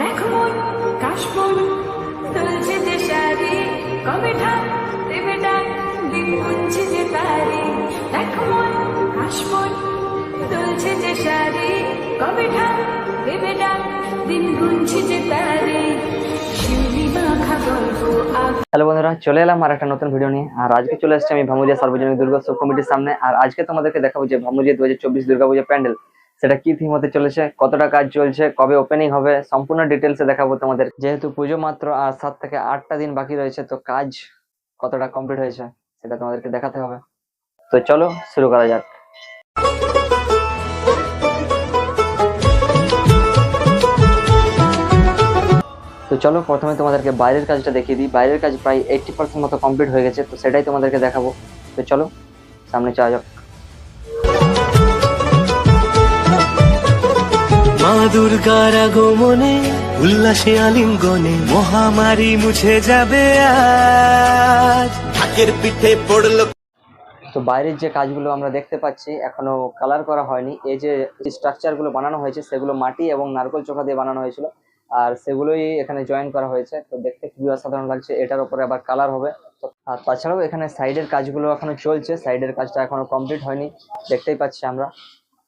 দেখো কাশবন দুলছে যে শাড়ি দিন গুনছে যে তারি। দেখো কাশবন দুলছে যে শাড়ি দিন গুনছে যে তারি। হ্যালো বন্ধুরা, চলে এলাম আর একটা নতুন ভিডিও নিয়ে। আর আজকে চলে এসেছি আমি ভামুজিয়া সার্বজনীন দুর্গোৎসব কমিটির সামনে। আর আজকে তোমাদেরকে দেখাবো যে ভামুজিয়া দু হাজার চব্বিশ দুর্গাপূজা প্যান্ডেল সেটা কি থিম হতে চলেছে কতটা কাজ চলছে, কবে ওপেনিং হবে, সম্পূর্ণ ডিটেলসে দেখাবো তোমাদের। যেহেতু পুজো মাত্র আর সাত থেকে আটটা দিন বাকি রয়েছে, তো কাজ কতটা কমপ্লিট হয়েছে সেটা তোমাদেরকে দেখাতে হবে। তো চলো শুরু করা যাক। তো চলো প্রথমে তোমাদেরকে বাইরের কাজটা দেখিয়ে দিই। বাইরের কাজ প্রায় এইটটি পার্সেন্ট মতো কমপ্লিট হয়ে গেছে, তো সেটাই তোমাদেরকে দেখাবো। তো চলো সামনে যাওয়া যাক। দুর্গার আগমনে উল্লাসে আলিঙ্গনে মহামারী মুছে যাবে আজ। ঢাকের পিঠে পড়ল তো বাইরের যে কাজগুলো আমরা দেখতে পাচ্ছি এখনও কালার করা হয়নি। এই যে স্ট্রাকচারগুলো বানানো হয়েছে সেগুলো মাটি এবং নারকল চোখা দিয়ে বানানো হয়েছিল। আর সেগুলোই এখানে জয়েন করা হয়েছে। তো দেখতে খুবই অসাধারণ লাগছে এটার উপরে আবার কালার হবে। আর তাছাড়াও এখানে সাইডের কাজগুলো এখনও চলছে সাইডের কাজটা এখনও কমপ্লিট হয়নি। দেখতেই পাচ্ছি আমরা।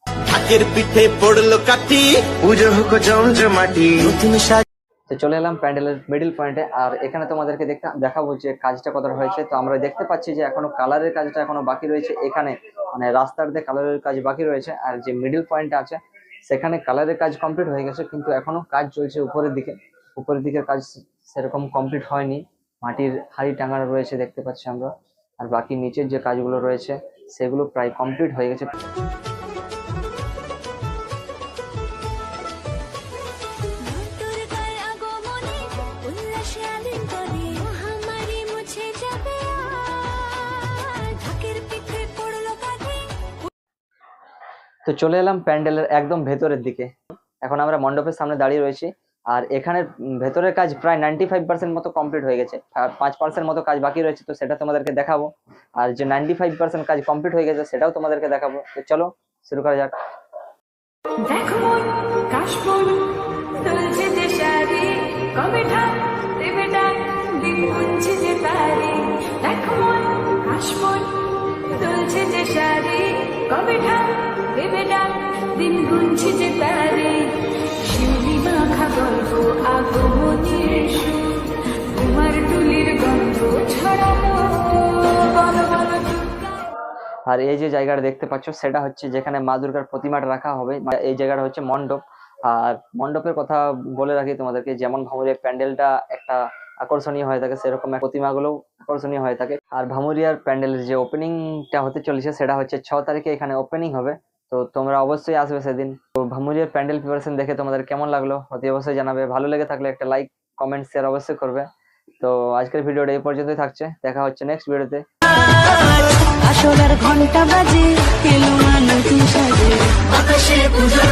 ঢাকের পিঠে পড়ল কাঠি। পুজো হোক জমজমাটি তো চলে এলাম প্যান্ডেলের মিডিল পয়েন্টে আর এখানে তোমাদেরকে দেখা- দেখাবো যে কাজটা কতটা হয়েছে। তো আমরা দেখতে পাচ্ছি যে এখনও কালারের কাজটা এখনও বাকি রয়েছে। এখানে মানে রাস্তার দিয়ে কালারের কাজ বাকি রয়েছে। আর যে মিডিল পয়েন্টটা আছে সেখানে কালারের কাজ কমপ্লিট হয়ে গেছে। কিন্তু এখনও কাজ চলছে উপরের দিকে। উপরের দিকের কাজ সেরকম কমপ্লিট হয়নি। মাটির হাড়ি টাঙানো রয়েছে দেখতে পাচ্ছি আমরা। আর বাকি নিচের যে কাজগুলো রয়েছে সেগুলো প্রায় কমপ্লিট হয়ে গেছে। তো চলে এলাম প্যান্ডেলের একদম ভেতরের দিকে। এখন আমরা মণ্ডপের সামনে দাঁড়িয়ে রয়েছি। আর এখানে ভেতরের কাজ প্রায় নাইনটি ফাইভ পার্সেন্ট মতো কমপ্লিট হয়ে গেছে। আর পাঁচ পার্সেন্ট মতো কাজ বাকি রয়েছে, তো সেটা তোমাদেরকে দেখাবো। আর যে নাইনটি ফাইভ পার্সেন্ট কাজ কমপ্লিট হয়ে গেছে, সেটাও তোমাদেরকে দেখাবো। তো চলো, শুরু করা যাক। দেখো যে শিউলি মাখা গল্প তোমার তুলির গন্ধ দুর্গা। আর এই যে জায়গাটা দেখতে পাচ্ছ, সেটা হচ্ছে যেখানে মা দুর্গার প্রতিমাটা রাখা হবে। এই জায়গাটা হচ্ছে মণ্ডপ। আর মণ্ডপের কথা বলে রাখি তোমাদেরকে, যেমন ভামুরিয়ার প্যান্ডেলটা একটা আকর্ষণীয় হয়ে থাকে, সেরকম প্রতিমাগুলো আকর্ষণীয় হয়ে থাকে। আর ভামুরিয়ার প্যান্ডেলের যে ওপেনিংটা হতে চলেছে, সেটা হচ্ছে ছ তারিখে এখানে ওপেনিং হবে। তো তোমরা অবশ্যই আসবে সেদিন। তো ভামুরিয়ার প্যান্ডেল প্রিপারেশন দেখে তোমাদের কেমন লাগল? অতি অবশ্যই জানাবে। ভালো লেগে থাকলে একটা লাইক কমেন্ট শেয়ার অবশ্যই করবে। তো আজকের ভিডিওটা এই পর্যন্তই থাকছে। দেখা হচ্ছে নেক্সট ভিডিওতে ঘণ্টা বাজে সাজে আকাশে পূজার